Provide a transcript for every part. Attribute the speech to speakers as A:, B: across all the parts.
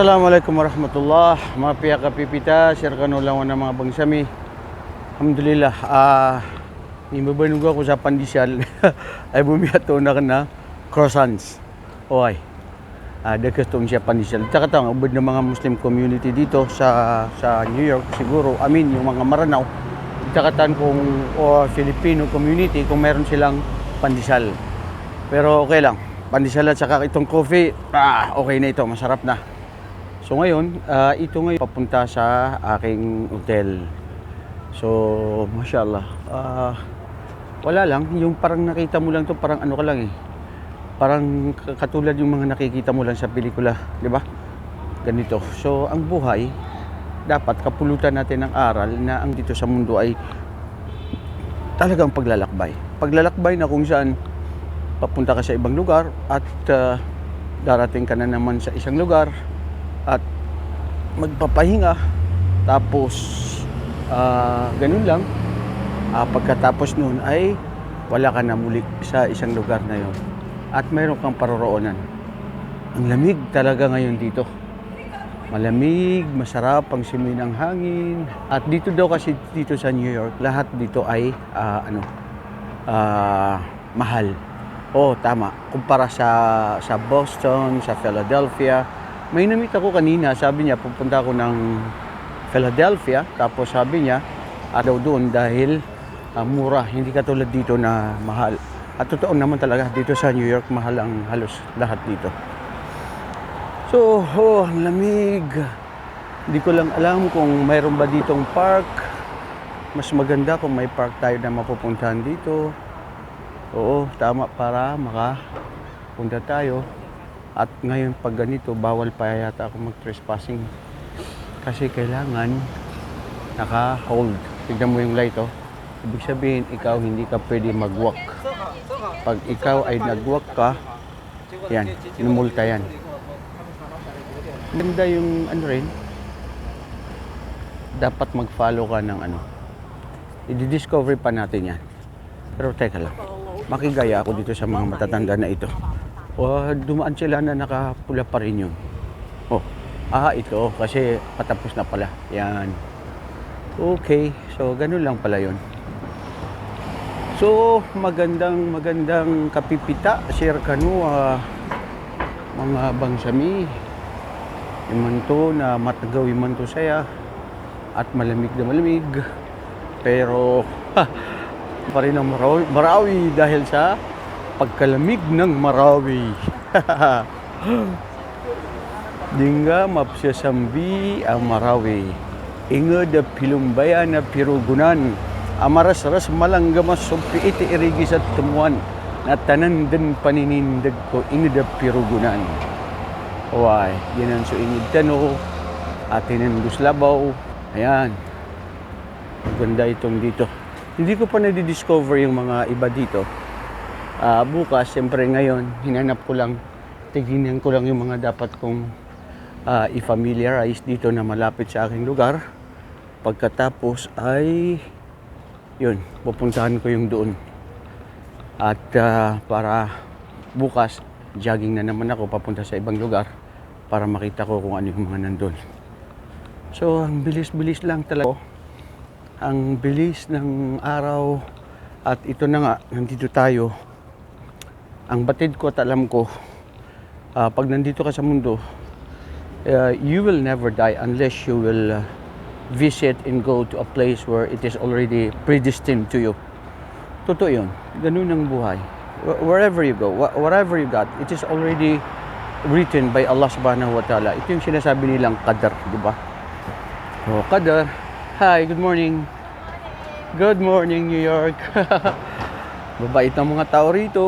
A: Assalamualaikum warahmatullah. Mga piya kapipita, share ka lang ng mga bangsami. Alhamdulillah. Ah, imabanug ako sa pandesal. ay bumiyato na ka na croissants. Okay. Ah, dakas tong siya pandesal. Tsaka tang ubod ng mga Muslim community dito sa sa New York siguro. I mean, yung mga Maranao. Tsaka kung o Filipino community kung meron silang pandesal. Pero okay lang. Pandesal at saka itong coffee, ah, okay na ito, masarap na. So ngayon, ah, ito ngayon papunta sa aking hotel. So, mashallah. ah, wala lang, yung parang nakita mo lang to parang ano ka lang eh. Parang katulad yung mga nakikita mo lang sa pelikula, di ba? Ganito. So, ang buhay, dapat kapulutan natin ng aral na ang dito sa mundo ay talagang paglalakbay. Paglalakbay na kung saan papunta ka sa ibang lugar at ah, darating ka na naman sa isang lugar at magpapahinga. Tapos ah, ganun lang. Ah, pagkatapos noon ay wala ka na muli sa isang lugar na yon at mayroon kang paroroonan. Ang lamig talaga ngayon dito. Malamig, masarap ang simoy ng hangin. At dito daw kasi dito sa New York lahat dito ay ah, ano ah, mahal. Oh tama. Kumpara sa sa Boston, sa Philadelphia may namit ako kanina, sabi niya, pupunta ako ng Philadelphia, tapos sabi niya,adaw doon dahil ah, mura, hindi katulad dito na mahal. At totoo naman talaga, dito sa New York, mahal ang halos lahat dito. So, oh, ang lamig. Hindi ko lang alam kung mayroon ba ditong park. Mas maganda kung may park tayo na mapupuntahan dito. Oo, tama para makapunta tayo. At ngayon pag ganito, bawal pa yata ako mag-trespassing. Kasi kailangan naka-hold. Tignan mo yung light, oh. Ibig sabihin, ikaw hindi ka pwede mag-walk. Pag ikaw ay nag-walk ka, yan, sinumulta yan. Ganda yung ano rin, dapat mag-follow ka ng ano. I-discover pa natin yan. Pero teka lang, makigaya ako dito sa mga matatanda na ito. O, dumaan sila na nakapula pa rin yun. Oh, ah, ito, kasi patapos na pala. Yan. Okay, so ganun lang pala yun. So, magandang magandang kapipita, Sir Kanu, ah, mga bangsami. Imanto na matagaw imanto saya at malamig na malamig. Pero, ha, pa rin ang Marawi, Marawi dahil sa pagkalamig ng Marawi. Dingga mapsasambi ang Marawi. Inga da pilumbaya na pirugunan. Amaras-ras malanggamas sumpi iti irigi sa tumuan. Na tanan din paninindag ko inga da pirugunan. Why, yan ang suingid tano. Atin ang guslabaw. Ayan. Maganda itong dito. Hindi ko pa na-discover yung mga iba dito. Ah, bukas, siyempre ngayon, hinanap ko lang, tignan ko lang yung mga dapat kong ah, i-familiarize dito na malapit sa aking lugar. Pagkatapos ay, yun, pupuntahan ko yung doon. At ah, para bukas, jogging na naman ako papunta sa ibang lugar para makita ko kung ano yung mga nandun. So, ang bilis-bilis lang talaga. Ang bilis ng araw at ito na nga, nandito tayo. Ang batid ko at alam ko, ah, pag nandito ka sa mundo, uh, you will never die unless you will uh, visit and go to a place where it is already predestined to you. Totoo yun. Ganun ang buhay. Wh- Wherever you go, wha- whatever you got, it is already written by Allah subhanahu wa ta'ala. Ito yung sinasabi nilang qadar, di ba? Oh, qadar. Hi, good morning. Good morning, New York. Babait ng mga tao rito.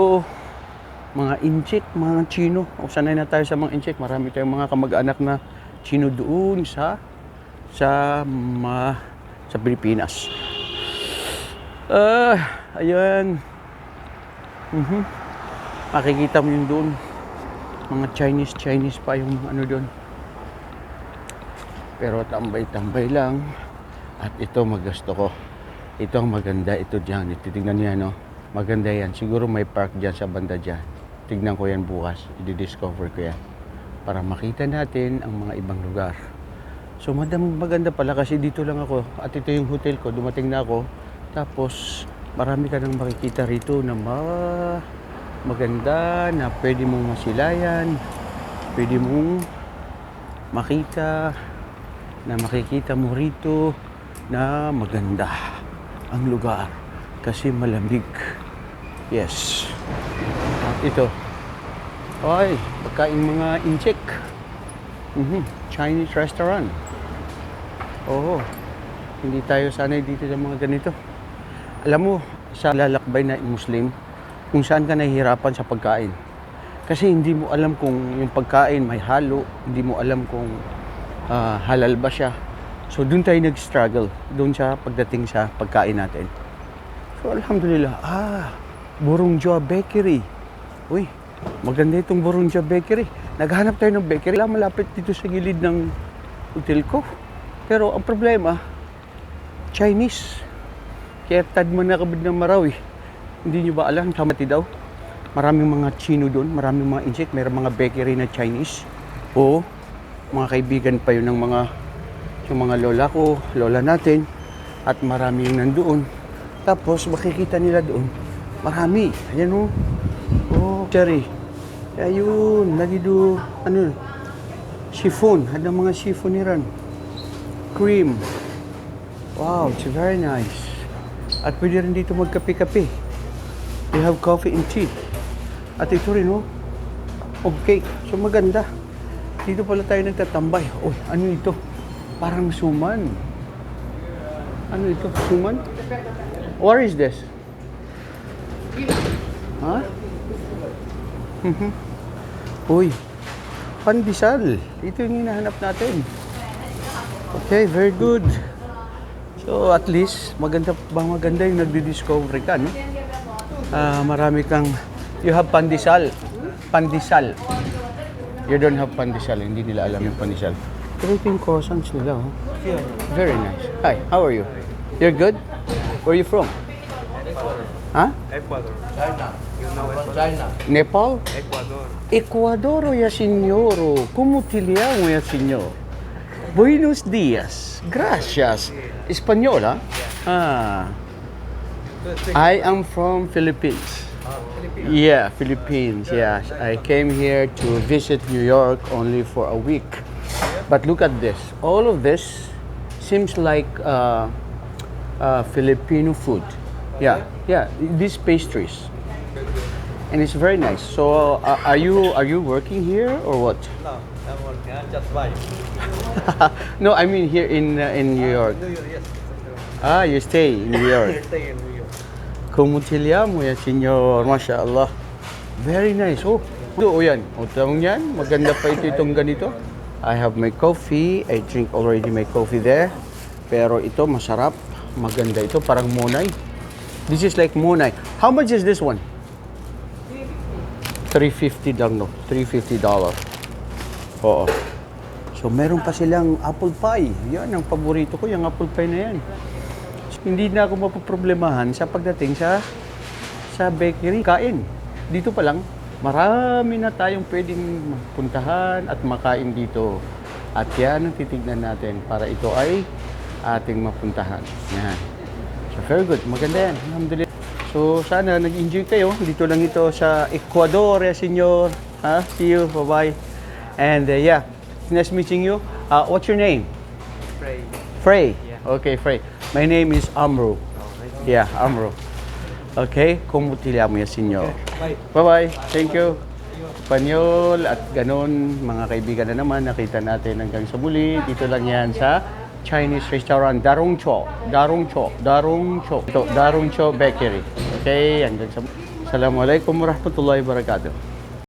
A: Mga inchik, mga Chino. O sanay na tayo sa mga inchik. Marami tayong mga kamag-anak na Chino doon sa sa ma, sa Pilipinas. Ah, ayan. Mhm. Makikita mo yung doon. Mga Chinese, Chinese pa yung ano doon. Pero tambay-tambay lang. At ito magasto ko. Ito ang maganda. Ito dyan. Titignan niya, no? Maganda yan. Siguro may park dyan sa banda dyan. Tignan ko yan bukas. I-discover ko yan. para makita natin ang mga ibang lugar. So madam, maganda pala kasi dito lang ako at ito yung hotel ko, dumating na ako. Tapos marami ka nang makikita rito na ma maganda na pwede mong masilayan, pwede mong makita na makikita mo rito na maganda ang lugar kasi malamig. Yes. Ito. Ay, pagkain mga incheck. Mhm, Chinese restaurant. Oo. Hindi tayo sanay dito sa mga ganito. Alam mo, sa lalakbay na Muslim, kung saan ka nahihirapan sa pagkain. Kasi hindi mo alam kung yung pagkain may halo, hindi mo alam kung ah, halal ba siya. So doon tayo nag-struggle, doon siya pagdating sa pagkain natin. So alhamdulillah, ah, Burungja Bakery. Uy, maganda itong Burungja Bakery. Naghanap tayo ng bakery, lang malapit dito sa gilid ng hotel ko. Pero ang problema, Chinese. Kaya tad man nakabid ng Marawi. Hindi nyo ba alam, kamati daw? Maraming mga Chino doon, maraming mga inject, mayroong mga bakery na Chinese. Oo, mga kaibigan pa yun ng mga yung mga lola ko, lola natin, at marami yung nandoon. Tapos makikita nila doon, marami. Ayan o. Cherry. Ayun, lagi do, ano, chiffon. Ada mga chiffon niran. Cream. Wow, it's very nice. At pwede rin dito magkape-kape. They have coffee and tea. At ito rin, oh. Cake. So maganda. Dito pala tayo nagtatambay. Oh, ano ito? Parang suman. Ano ito? Suman? What is this? Ha? Mhm. Uy, pandesal. Ito yung hinahanap natin. Okay, very good. So at least maganda bang maganda yung nagdi-discover ka, no? Ah, marami kang you have pandesal. Pandesal. You don't have pandesal, hindi nila alam yung pandesal. Pero ito yung croissants nila, oh. Very nice. Hi, how are you? You're good? Where are you from? Huh?
B: Ecuador. China. You know Ecuador? China.
A: Nepal?
B: Ecuador.
A: Ecuador, ya signoro. ¿Cómo te llamo, ya señor? Buenos días. Gracias. Española? Ah. I am from Philippines. Yeah, Philippines. Yes, I came here to visit New York only for a week. But look at this. All of this seems like uh, uh, Filipino food. Yeah, yeah. These pastries, and it's very nice. So, uh, are you are you working here or what?
B: No, I'm working. I'm just buying.
A: no, I mean here in uh, in New York.
B: New York, yes.
A: Ah, you stay in New York.
B: Stay in New York.
A: ¿Cómo te llamo ya, señor? Masya Allah. Very nice. Oh, ito, oh yan. O, tamang yan. Maganda pa ito itong ganito. I have my coffee. I drink already my coffee there. Pero ito, masarap. Maganda ito. Parang monay. This is like monay. How much is this one? 350 lang, no? 350 dollar. Oo. So, meron pa silang apple pie. Yan, ang paborito ko, yung apple pie na yan hindi na ako mapoproblemahan sa pagdating sa sa bakery kain. Dito pa lang, marami na tayong pwedeng puntahan at makain dito. At yan ang titignan natin para ito ay ating mapuntahan. Yan. So very good. Maganda yan. Alhamdulillah. So sana nag-enjoy kayo. Dito lang ito sa Ecuador, eh, senyor. Ha? See you. Bye-bye. And uh, yeah, nice meeting you. Uh, what's your name?
B: Pray.
A: Frey. Okay, Frey. My name is Amro. Yeah, Amro. Okay, ¿cómo te llamo ya, señor?
B: Bye.
A: Bye-bye. Thank you. Espanyol at ganun, mga kaibigan na naman, nakita natin hanggang sa muli. Dito lang yan sa Chinese restaurant, Darong Cho. Darong Cho. Darong Cho. Ito, Darong Cho Bakery. Okay, hanggang sa... Assalamualaikum warahmatullahi wabarakatuh.